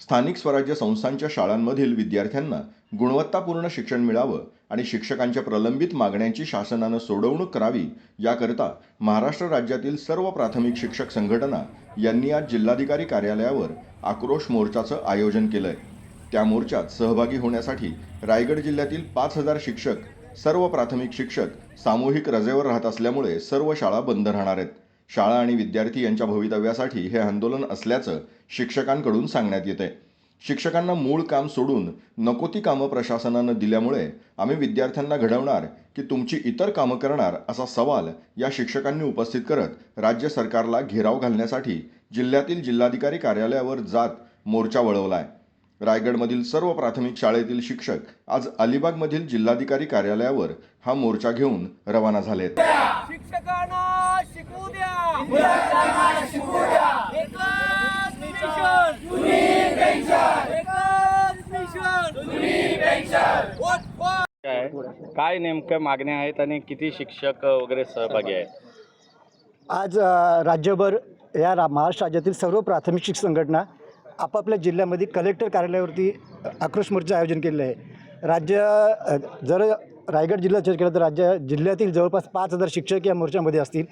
स्थानिक स्वराज्य संस्थांच्या शाळांमधील विद्यार्थ्यांना गुणवत्तापूर्ण शिक्षण मिळावं आणि शिक्षकांच्या प्रलंबित मागण्यांची शासनानं सोडवणूक करावी याकरता महाराष्ट्र राज्यातील सर्व प्राथमिक शिक्षक संघटना यांनी आज जिल्हाधिकारी कार्यालयावर आक्रोश मोर्चाचं आयोजन केलंय. त्या मोर्चात सहभागी होण्यासाठी रायगड जिल्ह्यातील पाच हजार शिक्षक सर्व प्राथमिक शिक्षक सामूहिक रजेवर राहत असल्यामुळे सर्व शाळा बंद राहणार आहेत. शाळा आणि विद्यार्थी यांच्या भवितव्यासाठी हे आंदोलन असल्याचं शिक्षकांकडून सांगण्यात येते. शिक्षकांना मूळ काम सोडून नको ती कामं प्रशासनानं दिल्यामुळे आम्ही विद्यार्थ्यांना घडवणार की तुमची इतर कामं करणार असा सवाल या शिक्षकांनी उपस्थित करत राज्य सरकारला घेराव घालण्यासाठी जिल्ह्यातील जिल्हाधिकारी कार्यालयावर जात मोर्चा वळवलाय. रायगडमधील सर्व प्राथमिक शाळेतील शिक्षक आज अलिबागमधील जिल्हाधिकारी कार्यालयावर हा मोर्चा घेऊन रवाना झालेत. शिक्षकांना शिकवू द्या. मुलांना शिकवू द्या एकच मिशन एकच मिशन वोट फॉर काय काय नेमक्या मागण्या आहेत आणि किती शिक्षक वगैरे सहभागी आहेत? आज राज्यभर या महाराष्ट्र राज्यातील सर्व प्राथमिक शिक्षक संघटना आपापल्या जिल्ह्यामध्ये कलेक्टर कार्यालयावरती आक्रोश मोर्चा आयोजन केलेलं आहे. राज्य जर रायगड जिल्हा चर्च केला तर राज्य जिल्ह्यातील जवळपास पाच हजार शिक्षक या मोर्चामध्ये असतील.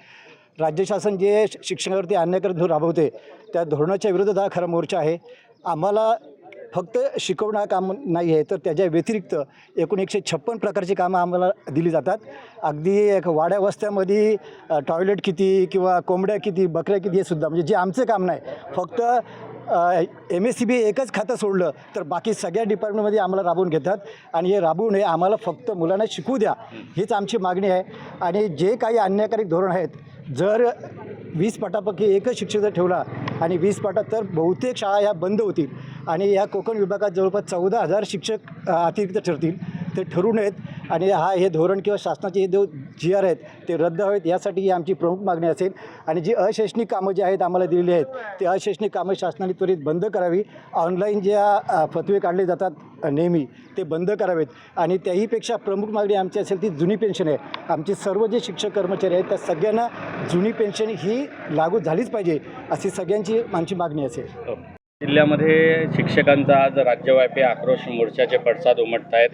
राज्य शासन जे शिक्षणावरती अन्यायकर धोरण राबवते त्या धोरणाच्या विरोधात हा खरा मोर्चा आहे. आम्हाला फक्त शिकवणं काम नाही आहे तर त्याच्या व्यतिरिक्त एकूण एकशे छप्पन प्रकारची कामं आम्हाला दिली जातात. अगदी एक वाड्या वस्त्यामध्ये टॉयलेट किती किंवा कोंबड्या किती बकऱ्या किती हे सुद्धा. म्हणजे जे आमचं काम नाही फक्त एम एस सी बी एकच खातं सोडलं तर बाकी सगळ्या डिपार्टमेंटमध्ये आम्हाला राबवून घेतात. आणि हे राबवून हे आम्हाला फक्त मुलांना शिकू द्या हीच आमची मागणी आहे. आणि जे काही अन्यायकारक धोरण आहेत जर वीस पाटापैकी एकच शिक्षक जर ठेवला आणि वीस पाटात तर बहुतेक शाळा ह्या बंद होतील. आणि या कोकण विभागात जवळपास चौदा हजार शिक्षक अतिरिक्त ठरतील. ते ठरू नयेत. आणि हा हे धोरण किंवा शासनाचे हे देव जी आर आहेत ते रद्द व्हावेत यासाठी ही आमची प्रमुख मागणी असेल. आणि जी अशैक्षणिक कामं जी आहेत आम्हाला दिलेली आहेत ते अशैक्षणिक कामं शासनाने त्वरित बंद करावी. ऑनलाईन ज्या फतवे काढले जातात नेहमी ते बंद करावेत. आणि त्याहीपेक्षा प्रमुख मागणी आमची असेल ती जुनी पेन्शन आहे. आमचे सर्व जे शिक्षक कर्मचारी आहेत त्या सगळ्यांना जुनी पेन्शन ही लागू झालीच पाहिजे अशी सगळ्यांची आमची मागणी असेल. हो. जिल्ह्यामध्ये शिक्षकांचा आज राज्यव्यापी आक्रोश मोर्चाचे पडसाद उमटत आहेत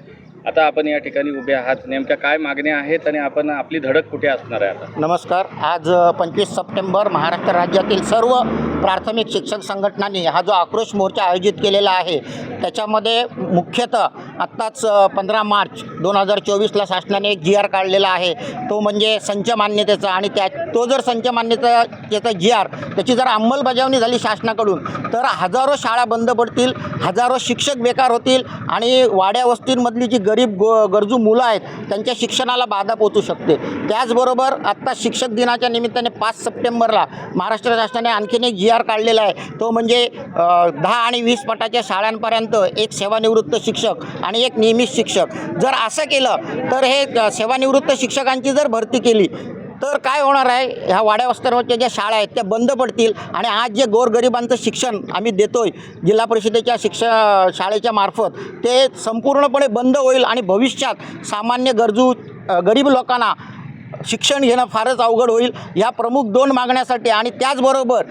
आता आपण या ठिकाणी उभे आहात. नेमक्या काय मागण्या आहेत आणि आपण आपली धडक कुठे असणार आहे आता? नमस्कार. आज पंचवीस सप्टेंबर महाराष्ट्र राज्यातील सर्व प्राथमिक शिक्षक संघटनांनी हा जो आक्रोश मोर्चा आयोजित केलेला आहे त्याच्यामध्ये मुख्यतः आत्ताच पंधरा मार्च दोन हजार चोवीसला शासनाने एक जी आर काढलेला आहे. तो म्हणजे संच मान्यतेचा आणि त्या तो जर संच मान्यता त्याचा जी आर त्याची जर अंमलबजावणी झाली शासनाकडून तर हजारो शाळा बंद पडतील हजारो शिक्षक बेकार होतील आणि वाड्या वस्तींमधली जी गरीब गो गरजू मुलं आहेत त्यांच्या शिक्षणाला बाधा पोचू शकते. त्याचबरोबर आत्ता शिक्षक दिनाच्या निमित्ताने पाच सप्टेंबरला महाराष्ट्र शासनाने आणखीन एक जी आर काढलेला आहे. तो म्हणजे दहा आणि वीस पटाच्या शाळांपर्यंत एक सेवानिवृत्त शिक्षक आणि एक नियमित शिक्षक. जर असं केलं तर हे सेवानिवृत्त शिक्षकांची जर भरती केली तर काय होणार आहे? ह्या वाड्या वस्त्यांवरच्या ज्या शाळा आहेत त्या बंद पडतील आणि आज जे गोरगरिबांचं शिक्षण आम्ही देतोय जिल्हा परिषदेच्या शिक्षण शाळेच्या मार्फत ते संपूर्णपणे बंद होईल आणि भविष्यात सामान्य गरजू गरीब लोकांना शिक्षण घेणं फारच अवघड होईल. ह्या प्रमुख दोन मागण्यासाठी आणि त्याचबरोबर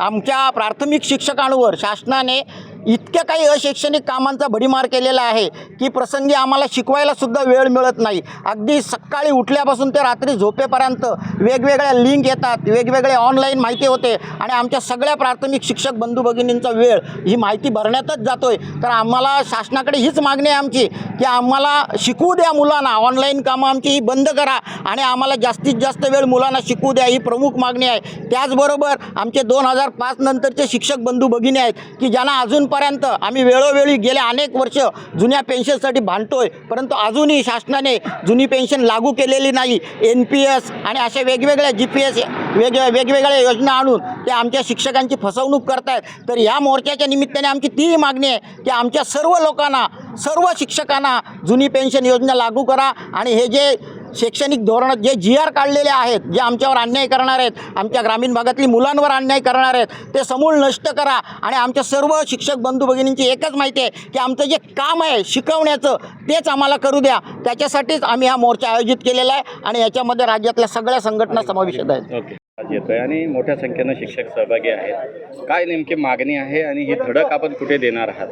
आमच्या प्राथमिक शिक्षकांवर शासनाने इतक्या काही अशैक्षणिक कामांचा भडीमार केलेला आहे की प्रसंगी आम्हाला शिकवायला सुद्धा वेळ मिळत नाही. अगदी सकाळी उठल्यापासून ते रात्री झोपेपर्यंत वेगवेगळ्या लिंक येतात वेगवेगळे ऑनलाईन माहिती होते आणि आमच्या सगळ्या प्राथमिक शिक्षक बंधू भगिनींचा वेळ ही माहिती भरण्यातच जातो आहे तर आम्हाला शासनाकडे हीच मागणी आहे आमची की आम्हाला शिकवू द्या मुलांना ऑनलाईन कामं आमची ही बंद करा आणि आम्हाला जास्तीत जास्त वेळ मुलांना शिकवू द्या ही प्रमुख मागणी आहे. त्याचबरोबर आमचे दोन हजार पाच नंतरचे शिक्षक बंधू भगिनी आहेत की ज्यांना अजून आतापर्यंत आम्ही वेळोवेळी गेले अनेक वर्ष जुन्या पेन्शनसाठी भांडतोय परंतु अजूनही शासनाने जुनी पेन्शन लागू केलेली नाही. एन पी एस आणि अशा वेगवेगळ्या जी पी एस वेग वेगवेगळ्या योजना आणून ते आमच्या शिक्षकांची फसवणूक करतायत. तर या मोर्चाच्या निमित्ताने आमची तीही मागणी आहे की आमच्या सर्व लोकांना सर्व शिक्षकांना जुनी पेन्शन योजना लागू करा आणि हे जे शैक्षणिक धोरण जे जी आर काढलेले आहेत जे आमच्यावर अन्याय करणार आहेत आमच्या ग्रामीण भागातली मुलांवर अन्याय करणार आहेत ते समूळ नष्ट करा. आणि आमच्या सर्व शिक्षक बंधू भगिनींची एकच माहिती आहे की आमचं जे काम आहे शिकवण्याचं तेच आम्हाला करू द्या. त्याच्यासाठीच आम्ही हा मोर्चा आयोजित केलेला आहे आणि याच्यामध्ये राज्यातल्या सगळ्या संघटना समाविष्ट आहेत. आज येतोय आणि मोठ्या संख्येनं शिक्षक सहभागी आहेत. काय नेमकी मागणी आहे आणि ही धडक आपण कुठे देणार आहात?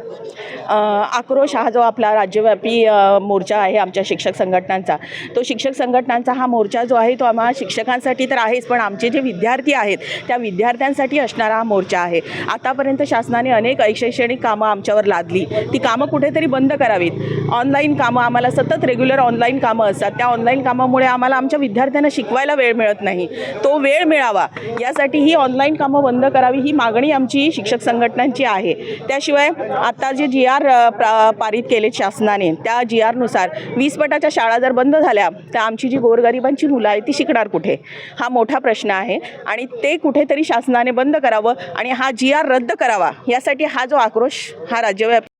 आक्रोश हा जो आपला राज्यव्यापी मोर्चा आहे आमच्या शिक्षक संघटनांचा. तो शिक्षक संघटनांचा हा मोर्चा जो आहे तो आम्हा शिक्षकांसाठी तर आहेच पण आमचे जे विद्यार्थी आहेत त्या विद्यार्थ्यांसाठी असणारा हा मोर्चा आहे. आतापर्यंत शासनाने अनेक शैक्षणिक कामं आमच्यावर लादली. ती कामं कुठेतरी बंद करावीत. ऑनलाईन कामं आम्हाला सतत रेग्युलर ऑनलाईन कामं असतात. त्या ऑनलाईन कामामुळे आम्हाला आमच्या विद्यार्थ्यांना शिकवायला वेळ मिळत नाही. तो वेळ मिळावा. यासाठी ही ऑनलाईन कामं बंद करावी ही मागणी आमची शिक्षक संघटनांची आहे. त्याशिवाय आता जे जी आर पारित केले शासनाने त्या जी आरनुसार वीस पटाच्या शाळा जर बंद झाल्या तर आमची जी गोरगरिबांची मुलं आहेत ती शिकणार कुठे? हा मोठा प्रश्न आहे आणि ते कुठेतरी शासनाने बंद करावं आणि हा जी आर रद्द करावा. यासाठी हा जो आक्रोश हा राज्यव्यापी